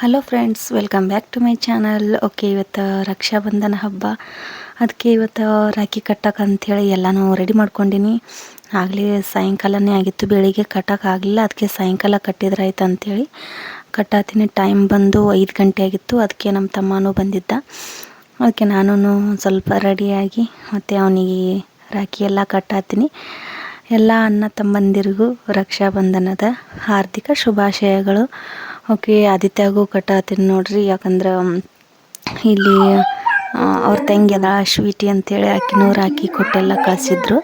Hello friends welcome back to my channel okay ಇವತ್ತು ರಕ್ಷಾಬಂಧನ ಹಬ್ಬ. ಅದಕ್ಕೆ ಇವತ್ತು ರಾಖಿ ಕಟ್ಟಕ್ಕೆ ಅಂಥೇಳಿ ಎಲ್ಲನೂ ರೆಡಿ ಮಾಡ್ಕೊಂಡಿನಿ. ಆಗಲೇ ಸಾಯಂಕಾಲನೇ ಆಗಿತ್ತು, ಬೆಳಿಗ್ಗೆ ಕಟ್ಟೋಕ್ಕಾಗಲಿಲ್ಲ ಅದಕ್ಕೆ ಸಾಯಂಕಾಲ ಕಟ್ಟಿದ್ರಾಯ್ತು ಅಂಥೇಳಿ ಕಟ್ಟಾತೀನಿ ಟೈಮ್ ಬಂದು ಐದು ಗಂಟೆ ಆಗಿತ್ತು. ಅದಕ್ಕೆ ನಮ್ಮ ತಮ್ಮನೂ ಬಂದಿದ್ದ. ಅದಕ್ಕೆ ನಾನು ಸ್ವಲ್ಪ ರೆಡಿಯಾಗಿ ಮತ್ತು ಅವನಿಗೆ ರಾಖಿ ಎಲ್ಲ ಕಟ್ಟಾತೀನಿ. ಎಲ್ಲ ಅಣ್ಣ ತಮ್ಮಂದಿರಿಗೂ ರಕ್ಷಾಬಂಧನದ ಹಾರ್ದಿಕ ಶುಭಾಶಯಗಳು. ಓಕೆ, ಆದಿತ್ಯಾಗೂ ಕಟ್ಟಾತೀನಿ ನೋಡ್ರಿ. ಯಾಕಂದ್ರೆ ಇಲ್ಲಿ ಅವ್ರ ತಂಗಿ ಅದ ಸ್ವೀಟಿ ಅಂತೇಳಿ ಆಕಿನೂ ರಾಖಿ ಕೊಟ್ಟೆಲ್ಲ ಕಳಿಸಿದ್ರು.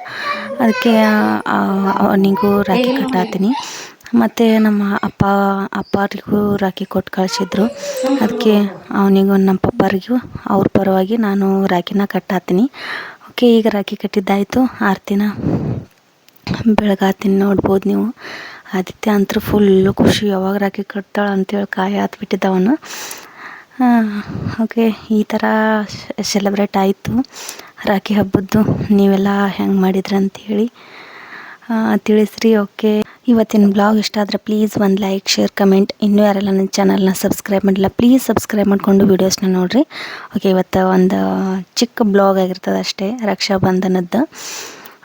ಅದಕ್ಕೆ ಅವನಿಗೂ ರಾಖಿ ಕಟ್ಟಾತೀನಿ ಮತ್ತು ನಮ್ಮ ಅಪ್ಪ, ಅಪ್ಪರಿಗೂ ರಾಖಿ ಕೊಟ್ಟು ಕಳಿಸಿದ್ರು. ಅದಕ್ಕೆ ಅವನಿಗೂ ನಮ್ಮ ಪಪ್ಪರಿಗೂ, ಅವ್ರ ಪರವಾಗಿ ನಾನು ರಾಖಿನ ಕಟ್ಟಾತೀನಿ ಓಕೆ, ಈಗ ರಾಖಿ ಕಟ್ಟಿದ್ದಾಯಿತು. ಆರ್ತಿನ ಬೆಳಗಾತೀನಿ ನೋಡ್ಬೋದು ನೀವು. ಆದಿತ್ಯ ಅಂತೂ ಫುಲ್ಲು ಖುಷಿ, ಯಾವಾಗ ರಾಖಿ ಕಟ್ತಾಳೆ ಅಂತೇಳಿ ಕಾಯಿ ಹತ್ಬಿಟ್ಟಿದ್ದ ಅವನು. ಓಕೆ ಈ ಥರ ಸೆಲೆಬ್ರೇಟ್ ಆಯಿತು. ರಾಖಿ ಹಬ್ಬದ್ದು ನೀವೆಲ್ಲ ಹೆಂಗೆ ಮಾಡಿದ್ರಿ ಅಂಥೇಳಿ ತಿಳಿಸ್ರಿ ಓಕೆ ಇವತ್ತಿನ ಬ್ಲಾಗ್ ಇಷ್ಟ ಆದರೆ ಪ್ಲೀಸ್ ಒಂದು ಲೈಕ್ ಶೇರ್ ಕಮೆಂಟ್ ಇನ್ನೂ ಯಾರೆಲ್ಲ ನನ್ನ ಚಾನಲ್ನ ಸಬ್ಸ್ಕ್ರೈಬ್ ಮಾಡಿಲ್ಲ ಪ್ಲೀಸ್ ಸಬ್ಸ್ಕ್ರೈಬ್ ಮಾಡಿಕೊಂಡು ವೀಡಿಯೋಸ್ನ ನೋಡಿರಿ. ಓಕೆ ಇವತ್ತು ಒಂದು ಚಿಕ್ಕ ಬ್ಲಾಗ್ ಆಗಿರ್ತದೆ ಅಷ್ಟೇ, ರಕ್ಷಾಬಂಧನದ್ದು.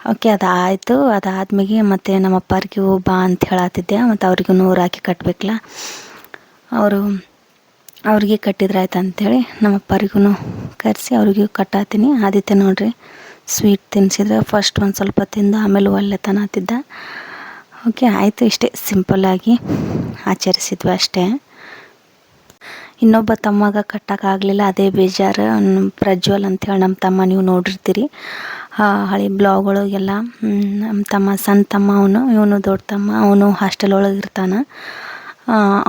ಓಕೆ, ಅದಾಯಿತು. ಅದಾದ್ಮೇಲೆ ಮತ್ತು ನಮ್ಮ ಅಪ್ಪಾರಿಗೆ ಬಾ ಅಂತ ಹೇಳತ್ತಿದ್ದೆ ಮತ್ತು ಅವ್ರಿಗೂ ಹಾಕಿ ಕಟ್ಟಬೇಕಲ್ಲ ಅವರು ಅವ್ರಿಗೆ ಕಟ್ಟಿದ್ರೆ ಆಯ್ತು ಅಂಥೇಳಿ ನಮ್ಮ ಅಪ್ಪರಿಗೂ ಕರೆಸಿ ಅವ್ರಿಗೂ ಕಟ್ಟಾತೀನಿ. ಆದಿತ್ಯ ನೋಡಿರಿ, ಸ್ವೀಟ್ ತಿನ್ನಿಸಿದ್ರೆ ಫಸ್ಟ್ ಒಂದು ಸ್ವಲ್ಪ ತಿಂದು ಆಮೇಲೆ ಒಳ್ಳೆ ತನತಿದ್ದ ಓಕೆ, ಆಯಿತು ಇಷ್ಟೇ. ಸಿಂಪಲ್ಲಾಗಿ ಆಚರಿಸಿದ್ವಿ ಅಷ್ಟೇ. ಇನ್ನೊಬ್ಬ ತಮ್ಮಗ ಕಟ್ಟೋಕ್ಕಾಗಲಿಲ್ಲ ಅದೇ ಬೇಜಾರು. ಪ್ರಜ್ವಲ್ ಅಂತೇಳಿ ನಮ್ಮ ತಮ್ಮ ನೀವು ನೋಡಿರ್ತೀರಿ. ಹಳೆ ಬ್ಲಾಗ್ ಒಳಗೆಲ್ಲ ನಮ್ಮ ತಮ್ಮ ಸಣ್ಣ ತಮ್ಮ ಅವನು, ಇವನು ದೊಡ್ಡ ತಮ್ಮ, ಅವನು ಹಾಸ್ಟೆಲ್ ಒಳಗೆ ಇರ್ತಾನೆ.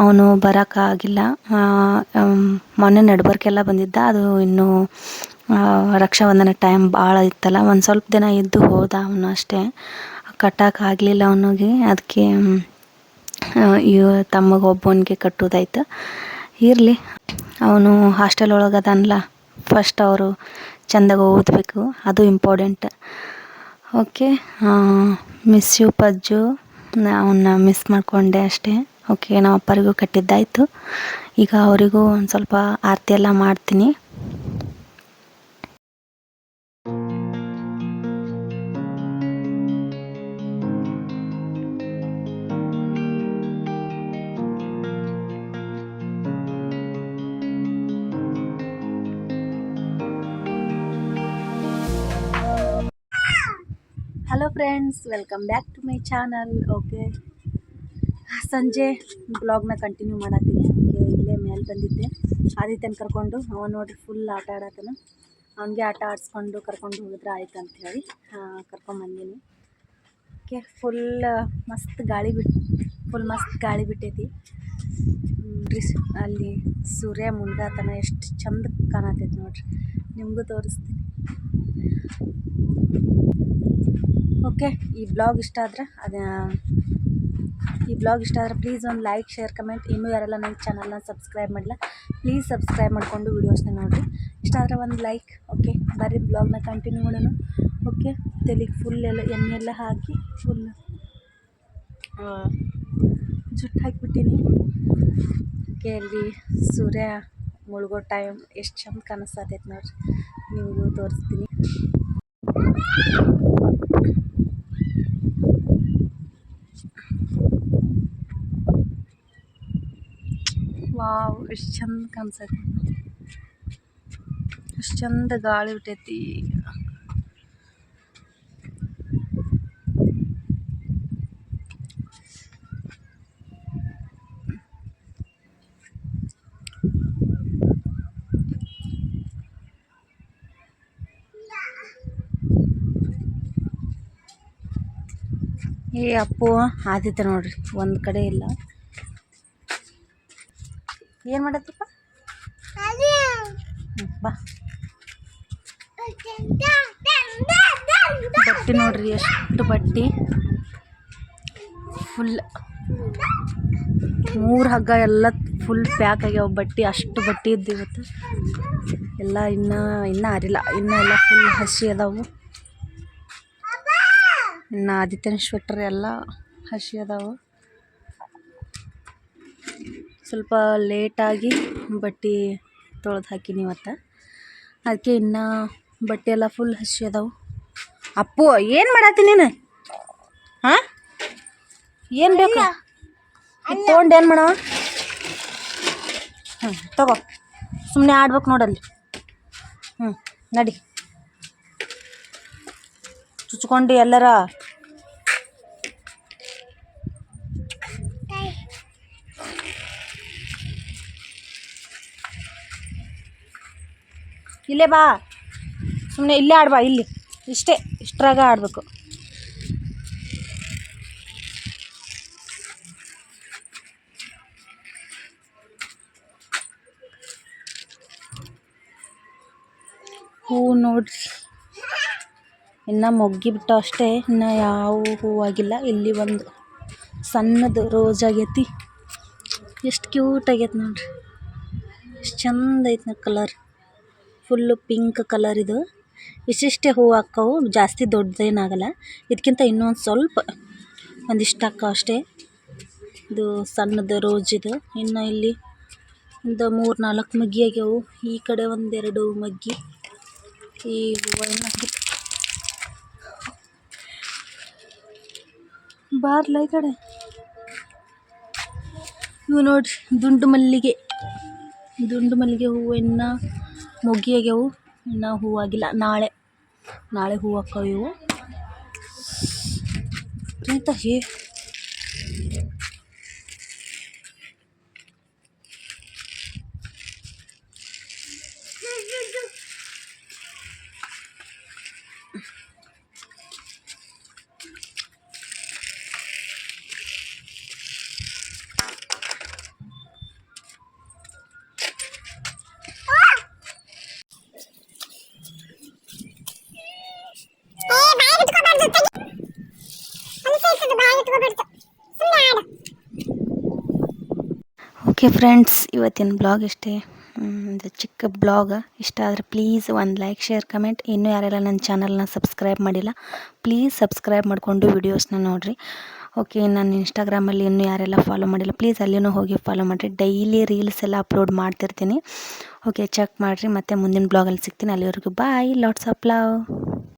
ಅವನು ಬರೋಕ್ಕಾಗಿಲ್ಲ ಮೊನ್ನೆ ನಡ್ಬರ್ಕೆಲ್ಲ ಬಂದಿದ್ದ, ಅದು ಇನ್ನೂ ರಕ್ಷಾಬಂಧನ ಟೈಮ್ ಭಾಳ ಇತ್ತಲ್ಲ, ಒಂದು ಸ್ವಲ್ಪ ದಿನ ಇದ್ದು ಹೋದ ಅವನು ಅಷ್ಟೇ. ಕಟ್ಟೋಕ್ಕಾಗಲಿಲ್ಲ ಅವನಿಗೆ ಅದಕ್ಕೆ ಇವ ತಮಗೆ ಒಬ್ಬನಿಗೆ ಕಟ್ಟೋದಾಯ್ತು. ಇರಲಿ, ಅವನು ಹಾಸ್ಟೆಲ್ ಒಳಗೆ ಅದನ್ಲ ಫಸ್ಟ್ ಅವರು ಚೆಂದಾಗಿ ಓದಬೇಕು, ಅದು ಇಂಪಾರ್ಟೆಂಟ್ ಓಕೆ ಮಿಸ್ ಯು ಪಜ್ಜು. ಅವನ್ನ ಮಿಸ್ ಮಾಡಿಕೊಂಡೆ ಅಷ್ಟೇ. ಓಕೆ ನಮ್ಮ ಅಪ್ಪರಿಗೂ ಕಟ್ಟಿದ್ದಾಯಿತು. ಈಗ ಅವರಿಗೂ ಒಂದು ಸ್ವಲ್ಪ ಆರತಿ ಎಲ್ಲ ಮಾಡ್ತೀನಿ. Hello friends welcome back to my channel okay ಸಂಜೆ ಬ್ಲಾಗ್ನ ಕಂಟಿನ್ಯೂ ಮಾಡತ್ತೀನಿ ಓಕೆ ಇಲ್ಲೇ ಮೇಲೆ ಬಂದಿದ್ದೆ. ಆದಿತ್ಯನ ಕರ್ಕೊಂಡು ಅವ ನೋಡಿರಿ ಫುಲ್ ಆಟ ಆಡತ್ತಾನ ಅವನಿಗೆ ಆಟ ಆಡಿಸ್ಕೊಂಡು ಕರ್ಕೊಂಡು ಹೋಗಿದ್ರೆ ಆಯ್ತು ಅಂಥೇಳಿ ಕರ್ಕೊಂಬಂದೀನಿ ಓಕೆ ಫುಲ್ ಮಸ್ತ್ ಗಾಳಿ ಬಿಟ್ಟು ಫುಲ್ ಮಸ್ತ್ ಗಾಳಿ ಬಿಟ್ಟೈತಿ. ಅಲ್ಲಿ ಸೂರ್ಯ ಮುಂದಾತನ ಎಷ್ಟು ಚಂದ ಕಾಣತೈತಿ ನೋಡ್ರಿ. ನಿಮಗೂ ತೋರಿಸ್ತೀನಿ. ಓಕೆ, ಈ ಬ್ಲಾಗ್ ಇಷ್ಟ ಆದರೆ ಅದೇ, ಈ ಬ್ಲಾಗ್ ಇಷ್ಟ ಆದರೆ ಪ್ಲೀಸ್ ಒಂದು ಲೈಕ್ ಶೇರ್ ಕಮೆಂಟ್ ಇನ್ನೂ ಯಾರೆಲ್ಲ ನನ್ನ ಚಾನಲ್ನ ಸಬ್ಸ್ಕ್ರೈಬ್ ಮಾಡಿಲ್ಲ ಪ್ಲೀಸ್ ಸಬ್ಸ್ಕ್ರೈಬ್ ಮಾಡಿಕೊಂಡು ವೀಡಿಯೋಸ್ನ ನೋಡಿರಿ. ಇಷ್ಟ ಆದರೆ ಒಂದು ಲೈಕ್ ಓಕೆ ಬರ್ರಿ ಬ್ಲಾಗ್ನ ಕಂಟಿನ್ಯೂ ಮಾಡೋಣ. ಓಕೆ ತೆಲಿಗೆ ಫುಲ್ ಎಲ್ಲ, ಎಣ್ಣೆ ಎಲ್ಲ ಹಾಕಿ ಫುಲ್ ಜುಟ್ಟು ಹಾಕಿಬಿಟ್ಟಿನಿ. ಓಕೆ ಅಲ್ಲಿ ಸೂರ್ಯ ಮುಳುಗೋ ಟೈಮ್ ಎಷ್ಟು ಚಂದ ಕಾಣಿಸ್ತೈತೆ ನೋಡ್ರಿ. ನಿಮಗೂ ತೋರಿಸ್ತೀನಿ. ವಾವ್, ಎಷ್ಟು ಚಂದ ಕಾಣಿಸೈತಿ ಎಷ್ಟು ಚಂದ ಗಾಳಿ ಬಿಟ್ಟೈತಿ ಏ ಅಪ್ಪು, ಆದಿತ್ಯ ನೋಡ್ರಿ, ಒಂದು ಕಡೆ ಇಲ್ಲ. ಏನು ಮಾಡತ್ತಪ್ಪ? ಬಾ. ಬಟ್ಟೆ ನೋಡ್ರಿ, ಎಷ್ಟು ಬಟ್ಟೆ. ಫುಲ್ ಮೂರು ಹಗ್ಗ ಎಲ್ಲ ಫುಲ್ ಪ್ಯಾಕ್ ಆಗ್ಯಾವ ಬಟ್ಟೆ, ಅಷ್ಟು ಬಟ್ಟೆ ಇದ್ದು ಇವತ್ತು. ಎಲ್ಲ ಇನ್ನೂ ಇನ್ನೂ ಅರಿಲ್ಲ, ಇನ್ನೂ ಎಲ್ಲ ಫುಲ್ ಹಸಿ ಅದಾವು. ಇನ್ನು ಆದಿತ್ಯನ ಸ್ವೆಟ್ರ್ ಎಲ್ಲ ಹಸಿ ಅದಾವು. ಸ್ವಲ್ಪ ಲೇಟಾಗಿ ಬಟ್ಟೆ ತೊಳ್ದು ಹಾಕೀನಿ ಇವತ್ತು ಅದಕ್ಕೆ ಇನ್ನೂ ಬಟ್ಟೆ ಎಲ್ಲ ಫುಲ್ ಹಸಿ ಅದಾವು. ಅಪ್ಪು ಏನು ಮಾಡತ್ತಿ ನೀನು? ಹಾಂ? ಏನು ಬೇಕು? ತೊಗೊಂಡು ಏನು ಮಾಡವ? ಹ್ಞೂ ತಗೋ. ಸುಮ್ಮನೆ ಆಡ್ಬೇಕು ನೋಡಲ್ಲಿ ಹ್ಞೂ ನಡಿ. ಚುಚ್ಕೊಂಡು ಎಲ್ಲರ ಇಲ್ಲೇ ಬಾ. ಸುಮ್ಮನೆ ಇಲ್ಲೇ ಆಡ್ಬಾ, ಇಲ್ಲಿ. ಇಷ್ಟೇ, ಇಷ್ಟರಾಗ ಆಡಬೇಕು. ಹೂ ನೋಡ್ರಿ. ಇನ್ನು ಮೊಗ್ಗಿ ಬಿಟ್ಟು ಅಷ್ಟೇ, ಇನ್ನು ಯಾವ ಹೂವಾಗಿಲ್ಲ ಇಲ್ಲಿ ಒಂದು ಸಣ್ಣದು ರೋಜ್ ಆಗೈತಿ. ಎಷ್ಟು ಕ್ಯೂಟ್ ಆಗೈತೆ ನೋಡ್ರಿ. ಎಷ್ಟು ಚಂದ ಐತೆ ಕಲರ್ ಫುಲ್ಲು ಪಿಂಕ್ ಕಲರ್ ಇದು. ಇಷ್ಟಿಷ್ಟೇ ಹೂವು ಆಕ್ಕವು ಜಾಸ್ತಿ ದೊಡ್ಡದೇನಾಗಲ್ಲ. ಇದಕ್ಕಿಂತ ಇನ್ನೊಂದು ಸ್ವಲ್ಪ, ಒಂದಿಷ್ಟು ಆಕ್ಕವು ಅಷ್ಟೇ. ಇದು ಸಣ್ಣದು ರೋಜ್ ಇದು. ಇನ್ನು ಇಲ್ಲಿ ಒಂದು ಮೂರು ನಾಲ್ಕು ಮಗ್ಗಿ ಆಗ್ಯವು. ಈ ಕಡೆ ಒಂದೆರಡು ಮಗ್ಗಿ. ಈ ಹೂವನ್ನು ಇನ್ನು ಬಾರ್ಲ ಈ ಕಡೆ? ಇವು ನೋಡ್ರಿ, ದುಂಡು ಮಲ್ಲಿಗೆ. ದುಂಡು ಮಲ್ಲಿಗೆ ಹೂವು ಇನ್ನು ಮೊಗ್ಗಿ ಆಗ್ಯಾವು ಇನ್ನು ಹೂವಾಗಿಲ್ಲ. ನಾಳೆ ನಾಳೆ ಹೂವು ಆಕ್ಕವು ಇವು ಎಂತ ಹೇ. ಓಕೆ ಫ್ರೆಂಡ್ಸ್ ಇವತ್ತಿನ ಬ್ಲಾಗ್ ಇಷ್ಟೇ ಒಂದು ಚಿಕ್ಕ ಬ್ಲಾಗ್ ಇಷ್ಟ ಆದರೆ ಪ್ಲೀಸ್ ಒಂದು ಲೈಕ್ ಶೇರ್ ಕಮೆಂಟ್ ಇನ್ನೂ ಯಾರೆಲ್ಲ ನನ್ನ ಚಾನಲ್ನ ಸಬ್ಸ್ಕ್ರೈಬ್ ಮಾಡಿಲ್ಲ ಪ್ಲೀಸ್ ಸಬ್ಸ್ಕ್ರೈಬ್ ಮಾಡಿಕೊಂಡು ವೀಡಿಯೋಸ್ನ ನೋಡಿರಿ. ಓಕೆ ನಾನು ಇನ್ಸ್ಟಾಗ್ರಾಮಲ್ಲಿ ಇನ್ನೂ ಯಾರೆಲ್ಲ ಫಾಲೋ ಮಾಡಿಲ್ಲ ಪ್ಲೀಸ್ ಅಲ್ಲಿಯೂ ಹೋಗಿ ಫಾಲೋ ಮಾಡಿರಿ. ಡೈಲಿ ರೀಲ್ಸ್ ಎಲ್ಲ ಅಪ್ಲೋಡ್ ಮಾಡ್ತಿರ್ತೀನಿ. ಓಕೆ ಚೆಕ್ ಮಾಡಿರಿ, ಮತ್ತು ಮುಂದಿನ ಬ್ಲಾಗಲ್ಲಿ ಸಿಗ್ತೀನಿ. ಅಲ್ಲಿವರೆಗೂ ಬಾಯ್ ಲಾಟ್ಸ್ ಆಫ್ ಲವ್